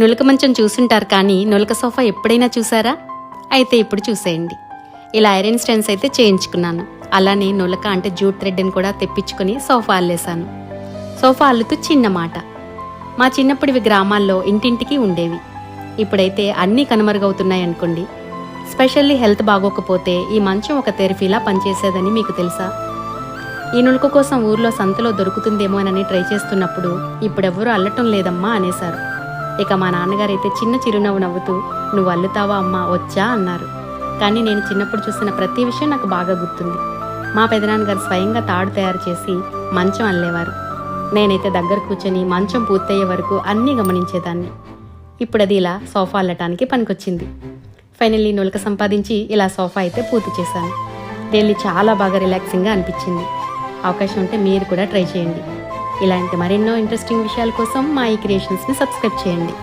నులక మంచం చూసుంటారు కానీ నులక సోఫా ఎప్పుడైనా చూసారా? అయితే ఇప్పుడు చూసేయండి. ఇలా ఐరన్ స్టెన్స్ అయితే చేయించుకున్నాను. అలానే నులక అంటే జూట్ థ్రెడ్ని కూడా తెప్పించుకుని సోఫా అల్లేశాను. సోఫా అల్లుతూ చిన్న మాట. మా చిన్నప్పుడివి గ్రామాల్లో ఇంటింటికి ఉండేవి. ఇప్పుడైతే అన్నీ కనుమరుగవుతున్నాయి అనుకోండి. స్పెషల్లీ హెల్త్ బాగోకపోతే ఈ మంచం ఒక థెరపీలా పనిచేసేదని మీకు తెలుసా? ఈ నులక కోసం ఊర్లో సంతలో దొరుకుతుందేమోనని ట్రై చేస్తున్నప్పుడు ఇప్పుడెవ్వరూ అల్లటం లేదమ్మా అనేశారు. ఇక మా నాన్నగారైతే చిన్న చిరునవ్వు నవ్వుతూ నువ్వు అల్లుతావా అమ్మా? వచ్చా? అన్నారు. కానీ నేను చిన్నప్పుడు చూసిన ప్రతి విషయం నాకు బాగా గుర్తుంది. మా పెదనాన్నగారు స్వయంగా తాడు తయారు చేసి మంచం అల్లేవారు. నేనైతే దగ్గర కూర్చొని మంచం పూర్తయ్యే వరకు అన్నీ గమనించేదాన్ని. ఇప్పుడు అది ఇలా సోఫా అల్లటానికి పనికొచ్చింది. ఫైనల్లీ నులక సంపాదించి ఇలా సోఫా అయితే పూర్తి చేశాను. దీన్ని చాలా బాగా రిలాక్సింగ్గా అనిపించింది. అవకాశం ఉంటే మీరు కూడా ట్రై చేయండి. ఇలాంటి మరెన్నో ఇంట్రెస్టింగ్ విషయాల కోసం మా ఈ క్రియేషన్స్ని సబ్స్క్రైబ్ చేయండి.